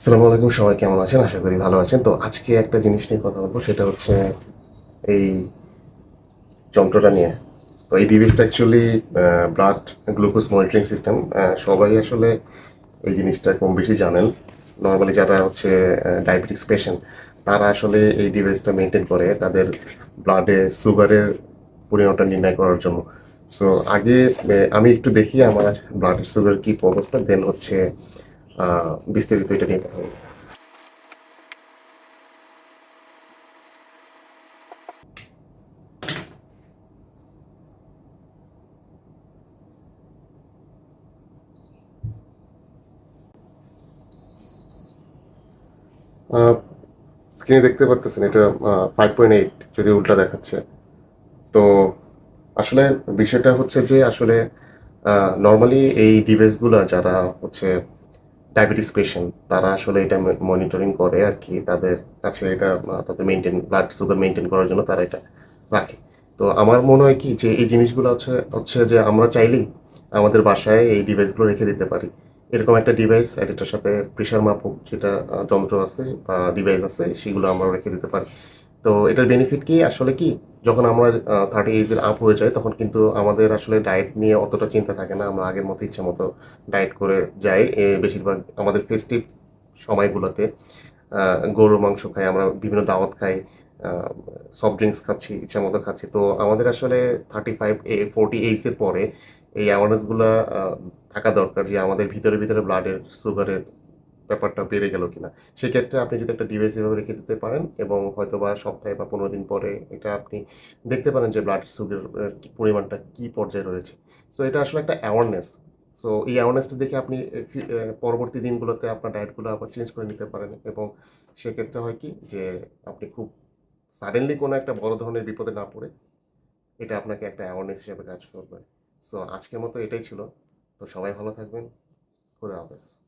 আসসালামু আলাইকুম, সবাই কেমন আছেন? আশা করি ভালো আছেন। তো আজকে একটা জিনিস নিয়ে কথা বলব, সেটা হচ্ছে এই যন্ত্রটা নিয়ে। তো এই ডিভাইসটা actually blood glucose monitoring system সবাই আসলে এই জিনিসটা কম বেশি জানেন। নর্মালি যারা হচ্ছে ডায়াবেটিক্স পেশেন্ট তারা আসলে এই ডিভাইসটা মেনটেন করে তাদের ব্লাডে সুগারের পরিমাণটা নির্ণয় করার জন্য। সো আগে আমি একটু দেখি আমার ব্লাডের সুগার কি অবস্থা দেন হচ্ছে বিস্তারিত এটা নিয়ে কথা বলব। স্ক্রিনে দেখতে পারতেছেন, এটা ফাইভ পয়েন্ট এইট যদি উল্টা দেখাচ্ছে। তো আসলে বিষয়টা হচ্ছে যে, আসলে নর্মালি এই ডিভাইসগুলো যারা হচ্ছে ডায়াবেটিস পেশেন্ট তারা আসলে এটা মনিটরিং করে আর কি তাদের কাছে এটা তাদের মেনটেন ব্লাড সুগার মেনটেন করার জন্য তারা এটা রাখে। তো আমার মনে হয় কি যে এই জিনিসগুলো হচ্ছে হচ্ছে যে আমরা চাইলেই আমাদের বাসায় এই ডিভাইসগুলো রেখে দিতে পারি। এরকম একটা ডিভাইস আর এটার সাথে প্রেশার মাপক, যেটা যন্ত্র আছে বা ডিভাইস আছে, সেগুলো আমরা রেখে দিতে পারি। তো এটার বেনিফিট কি? আসলে কি যখন আমরা থার্টি এজের আপ হয়ে যায় তখন কিন্তু আমাদের আসলে ডায়েট নিয়ে অতটা চিন্তা থাকে না। আমরা আগের মতো ইচ্ছে মতো ডায়েট করে যাই। বেশিরভাগ আমাদের ফেস্টিভ সময়গুলোতে গরুর মাংস খাই, আমরা বিভিন্ন দাওয়াত খাই সফট ড্রিঙ্কস খাচ্ছি, ইচ্ছা মতো খাচ্ছি। তো আমাদের আসলে থার্টি ফাইভ এ ফোরটি এইজের পরে এই অ্যাওয়ারনেসগুলো থাকা দরকার যে আমাদের ভিতরে ভিতরে ব্লাডের সুগারের ব্যাপারটা বেড়ে গেল কিনা। সেক্ষেত্রে আপনি যদি একটা ডিভাইস এভাবে রেখে দিতে পারেন এবং হয়তো বা সপ্তাহে বা পনেরো দিন পরে এটা আপনি দেখতে পারেন যে ব্লাড সুগারের পরিমাণটা কি পর্যায়ে রয়েছে। সো এটা আসলে একটা অ্যাওয়ারনেস সো এই অ্যাওয়ারনেসটা দেখে আপনি পরবর্তী দিনগুলোতে আপনার ডায়েটগুলো আবার চেঞ্জ করে নিতে পারেন এবং সেক্ষেত্রে হয় কি যে আপনি খুব সাডেনলি কোনো একটা বড় ধরনের বিপদে না পড়ে এটা আপনাকে একটা অ্যাওয়ারনেস হিসেবে কাজ করবে। সো আজকের মতো এটাই ছিল। তো সবাই ভালো থাকবেন। খুদা হাফেজ।